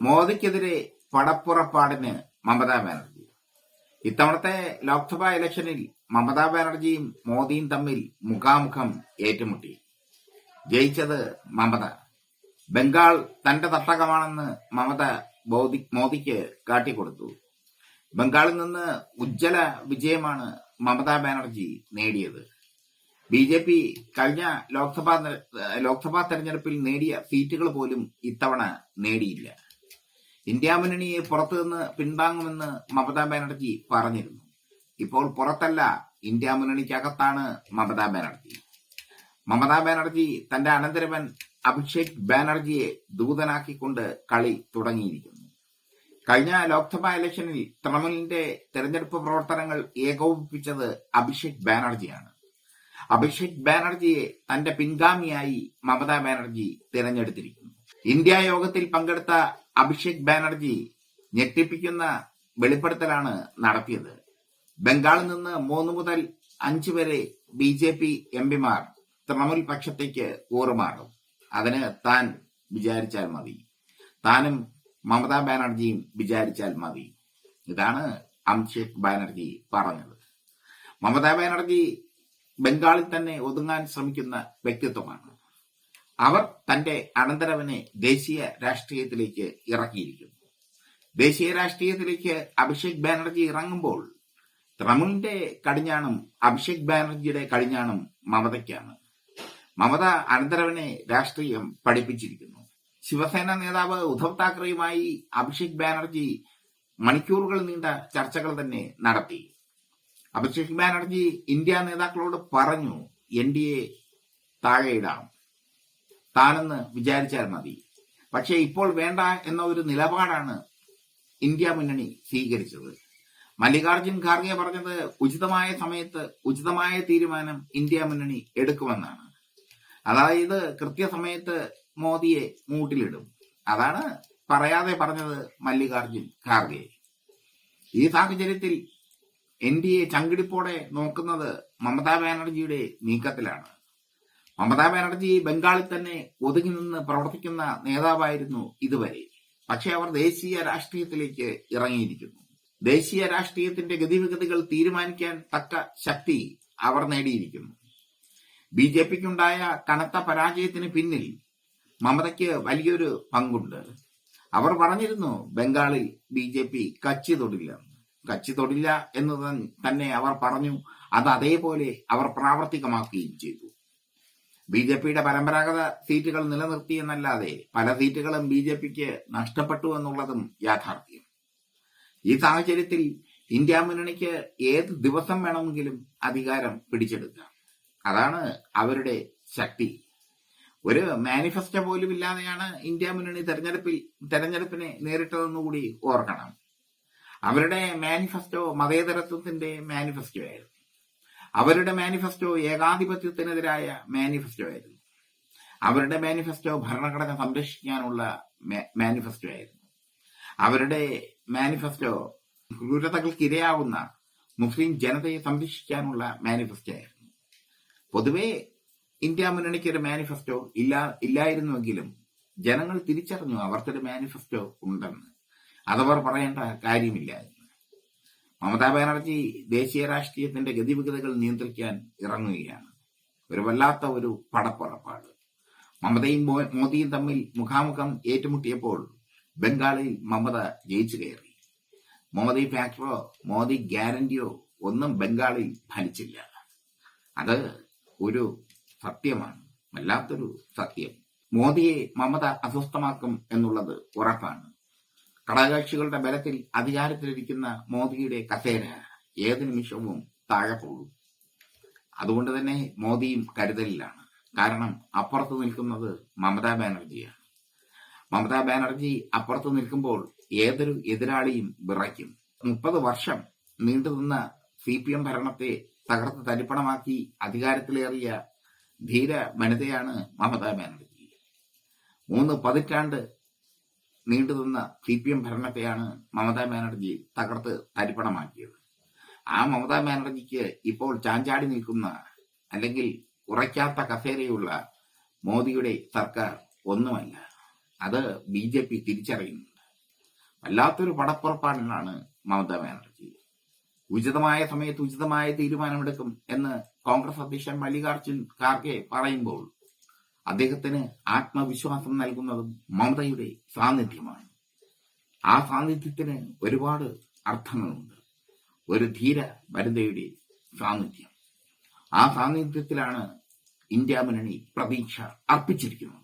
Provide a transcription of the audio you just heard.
മോദിക്കെതിരെ പടപ്പുറപ്പാടിന് മമതാ ബാനർജി. ഇത്തവണത്തെ ലോക്സഭാ ഇലക്ഷനിൽ മമതാ ബാനർജിയും മോദിയും തമ്മിൽ മുഖാമുഖം ഏറ്റുമുട്ടി. ജയിച്ചത് മമത. ബംഗാൾ തന്റെ തട്ടകമാണെന്ന് മമത മോദി മോദിക്ക് കാട്ടിക്കൊടുത്തു. ബംഗാളിൽ നിന്ന് ഉജ്ജ്വല വിജയമാണ് മമതാ ബാനർജി നേടിയത്. ബി ജെ പി കഴിഞ്ഞ ലോക്സഭാ ലോക്സഭാ തെരഞ്ഞെടുപ്പിൽ നേടിയ സീറ്റുകൾ പോലും ഇത്തവണ നേടിയില്ല. ഇന്ത്യ മുന്നണിയെ പുറത്തുനിന്ന് പിന്താങ്ങുമെന്ന് മമതാ ബാനർജി പറഞ്ഞിരുന്നു. ഇപ്പോൾ പുറത്തല്ല ഇന്ത്യ മുന്നണിക്കകത്താണ് മമതാ ബാനർജി. മമതാ ബാനർജി തന്റെ അനന്തരവൻ അഭിഷേക് ബാനർജിയെ ദൂതനാക്കിക്കൊണ്ട് കളി തുടങ്ങിയിരിക്കുന്നു. കഴിഞ്ഞ ലോക്സഭാ ഇലക്ഷനിൽ തൃണമൂലിന്റെ തെരഞ്ഞെടുപ്പ് പ്രവർത്തനങ്ങൾ ഏകോപിപ്പിച്ചത് അഭിഷേക് ബാനർജിയാണ്. അഭിഷേക് ബാനർജിയെ തന്റെ പിൻഗാമിയായി മമതാ ബാനർജി തിരഞ്ഞെടുത്തിരിക്കുന്നു. ഇന്ത്യ യോഗത്തിൽ പങ്കെടുത്ത അഭിഷേക് ബാനർജി ഞെട്ടിപ്പിക്കുന്ന വെളിപ്പെടുത്തലാണ് നടത്തിയത്. ബംഗാളിൽ നിന്ന് മൂന്ന് മുതൽ അഞ്ച് വരെ ബി ജെ പി എം പിമാർ തൃണമൂൽ പക്ഷത്തേക്ക് കൂറുമാറും. അതിന് താൻ വിചാരിച്ചാൽ മതി. താനും മമതാ ബാനർജിയും വിചാരിച്ചാൽ മതി. ഇതാണ് അഭിഷേക് ബാനർജി പറഞ്ഞത്. മമതാ ബാനർജി ബംഗാളിൽ തന്നെ ഒതുങ്ങാൻ ശ്രമിക്കുന്ന വ്യക്തിത്വമാണ്. അവർ തന്റെ അനന്തരവനെ ദേശീയ രാഷ്ട്രീയത്തിലേക്ക് ഇറക്കിയിരിക്കുന്നു. ദേശീയ രാഷ്ട്രീയത്തിലേക്ക് അഭിഷേക് ബാനർജി ഇറങ്ങുമ്പോൾ തൃണമൂലിന്റെ കടിഞ്ഞാണും അഭിഷേക് ബാനർജിയുടെ കടിഞ്ഞാണും മമതയ്ക്കാണ്. മമത അനന്തരവനെ രാഷ്ട്രീയം പഠിപ്പിച്ചിരിക്കുന്നു. ശിവസേന നേതാവ് ഉദ്ധവ് താക്കറെയുമായി അഭിഷേക് ബാനർജി മണിക്കൂറുകൾ നീണ്ട ചർച്ചകൾ തന്നെ നടത്തി. അഭിഷേക് ബാനർജി ഇന്ത്യ നേതാക്കളോട് പറഞ്ഞു എൻ ഡി എ താഴെയിടാം. താനെന്ന് വിചാരിച്ചാൽ മതി. പക്ഷേ ഇപ്പോൾ വേണ്ട എന്ന ഒരു നിലപാടാണ് ഇന്ത്യ മുന്നണി സ്വീകരിച്ചത്. മല്ലികാർജുൻ ഖാർഗെ പറഞ്ഞത് ഉചിതമായ സമയത്ത് ഉചിതമായ തീരുമാനം ഇന്ത്യ മുന്നണി എടുക്കുമെന്നാണ്. അതായത് കൃത്യസമയത്ത് മോദിയെ മൂട്ടിലിടും. അതാണ് പറയാതെ പറഞ്ഞത് മല്ലികാർജുൻ ഖാർഗെ. ഈ സാഹചര്യത്തിൽ എൻ ഡി എ ചങ്കിടിപ്പോടെ നോക്കുന്നത് മമതാ ബാനർജിയുടെ നീക്കത്തിലാണ്. മമതാ ബാനർജി ബംഗാളിൽ തന്നെ ഒതുങ്ങി നിന്ന് പ്രവർത്തിക്കുന്ന നേതാവായിരുന്നു ഇതുവരെ. പക്ഷെ അവർ ദേശീയ രാഷ്ട്രീയത്തിലേക്ക് ഇറങ്ങിയിരിക്കുന്നു. ദേശീയ രാഷ്ട്രീയത്തിന്റെ ഗതിവിഗതികൾ തീരുമാനിക്കാൻ തക്ക ശക്തി അവർ നേടിയിരിക്കുന്നു. ബി ജെ പിക്കുണ്ടായ കനത്ത പരാജയത്തിന് പിന്നിൽ മമതയ്ക്ക് വലിയൊരു പങ്കുണ്ട്. അവർ പറഞ്ഞിരുന്നു ബംഗാളിൽ ബി ജെ പി കച്ചി തൊടില്ല. കച്ചി തൊടില്ല എന്ന് തന്നെ അവർ പറഞ്ഞു. അത് അതേപോലെ അവർ പ്രാവർത്തികമാക്കുകയും ചെയ്തു. ബി ജെ പിയുടെ പരമ്പരാഗത സീറ്റുകൾ നിലനിർത്തിയെന്നല്ലാതെ പല സീറ്റുകളും ബി ജെ പിക്ക് നഷ്ടപ്പെട്ടു എന്നുള്ളതും യാഥാർത്ഥ്യം. ഈ സാഹചര്യത്തിൽ ഇന്ത്യ മുന്നണിക്ക് ഏത് ദിവസം വേണമെങ്കിലും അധികാരം പിടിച്ചെടുക്കാം. അതാണ് അവരുടെ ശക്തി. ഒരു മാനിഫെസ്റ്റോ പോലും ഇല്ലാതെയാണ് ഇന്ത്യ മുന്നണി തെരഞ്ഞെടുപ്പിൽ തെരഞ്ഞെടുപ്പിനെ നേരിട്ടതെന്നുകൂടി ഓർക്കണം. അവരുടെ മാനിഫെസ്റ്റോ മതേതരത്വത്തിന്റെ മാനിഫെസ്റ്റോ ആയിരുന്നു. അവരുടെ മാനിഫെസ്റ്റോ ഏകാധിപത്യത്തിനെതിരായ മാനിഫെസ്റ്റോ ആയിരുന്നു. അവരുടെ മാനിഫെസ്റ്റോ ഭരണഘടന സംരക്ഷിക്കാനുള്ള മാനിഫെസ്റ്റോ ആയിരുന്നു. അവരുടെ മാനിഫെസ്റ്റോ ക്രൂരതകൾക്കിരയാവുന്ന മുസ്ലിം ജനതയെ സംരക്ഷിക്കാനുള്ള മാനിഫെസ്റ്റോ ആയിരുന്നു. പൊതുവെ ഇന്ത്യ മുന്നണിക്ക് ഒരു മാനിഫെസ്റ്റോ ഇല്ല ഇല്ലായിരുന്നുവെങ്കിലും ജനങ്ങൾ തിരിച്ചറിഞ്ഞു അവർക്കൊരു മാനിഫെസ്റ്റോ ഉണ്ടെന്ന്. അതവർ പറയേണ്ട കാര്യമില്ലായിരുന്നു. മമതാ ബാനർജി ദേശീയ രാഷ്ട്രീയത്തിന്റെ ഗതിവിഗതകൾ നിയന്ത്രിക്കാൻ ഇറങ്ങുകയാണ്. ഒരു വല്ലാത്ത ഒരു പടപ്പുറപ്പാട്. മമതയും മോദിയും തമ്മിൽ മുഖാമുഖം ഏറ്റുമുട്ടിയപ്പോൾ ബംഗാളിൽ മമത ജയിച്ചു കയറി. മോദി ഫാക്ടറോ മോദി ഗ്യാരണ്ടിയോ ഒന്നും ബംഗാളിൽ ഫലിച്ചില്ല അത് ഒരു സത്യമാണ്. വല്ലാത്തൊരു സത്യം. മോദിയെ മമത അസ്വസ്ഥമാക്കും എന്നുള്ളത് ഉറപ്പാണ്. ഘടകകക്ഷികളുടെ ബലത്തിൽ അധികാരത്തിലിരിക്കുന്ന മോദിയുടെ കസേര ഏത് നിമിഷവും താഴെ പോകും. അതുകൊണ്ട് തന്നെ മോദിയും കരുതലിലാണ്. കാരണം അപ്പുറത്ത് നിൽക്കുന്നത് മമതാ ബാനർജിയാണ്. മമതാ ബാനർജി അപ്പുറത്ത് നിൽക്കുമ്പോൾ ഏതൊരു എതിരാളിയും വിറയ്ക്കും. മുപ്പത് വർഷം നീണ്ടുനിന്ന സി പി എം ഭരണത്തെ തകർത്ത് തരിപ്പണമാക്കി അധികാരത്തിലേറിയ ധീര വനിതയാണ് മമതാ ബാനർജി. മൂന്ന് പതിറ്റാണ്ട് നീണ്ടുനിന്ന സി പി എം ഭരണത്തെയാണ് മമതാ ബാനർജി തകർത്ത് തരിപ്പണമാക്കിയത് ആ മമതാ ബാനർജിക്ക് ഇപ്പോൾ ചാഞ്ചാടി നിൽക്കുന്ന അല്ലെങ്കിൽ ഉറയ്ക്കാത്ത കസേരയുള്ള മോദിയുടെ സർക്കാർ ഒന്നുമല്ല അത് ബി ജെ പി തിരിച്ചറിയുന്നുണ്ട്. വല്ലാത്തൊരു പടപ്പുറപ്പാടിലാണ് മമതാ ബാനർജി. ഉചിതമായ സമയത്ത് ഉചിതമായ തീരുമാനമെടുക്കും എന്ന് കോൺഗ്രസ് അധ്യക്ഷൻ മല്ലികാർജുൻ ഖാർഗെ പറയുമ്പോൾ അദ്ദേഹത്തിന് ആത്മവിശ്വാസം നൽകുന്നതും മമതയുടെ സാന്നിധ്യമാണ്. ആ സാന്നിധ്യത്തിന് ഒരുപാട് അർത്ഥങ്ങളുണ്ട്. ഒരു ധീര വനിതയുടെ സാന്നിധ്യം. ആ സാന്നിധ്യത്തിലാണ് ഇന്ത്യ മുന്നണി പ്രതീക്ഷ അർപ്പിച്ചിരിക്കുന്നത്.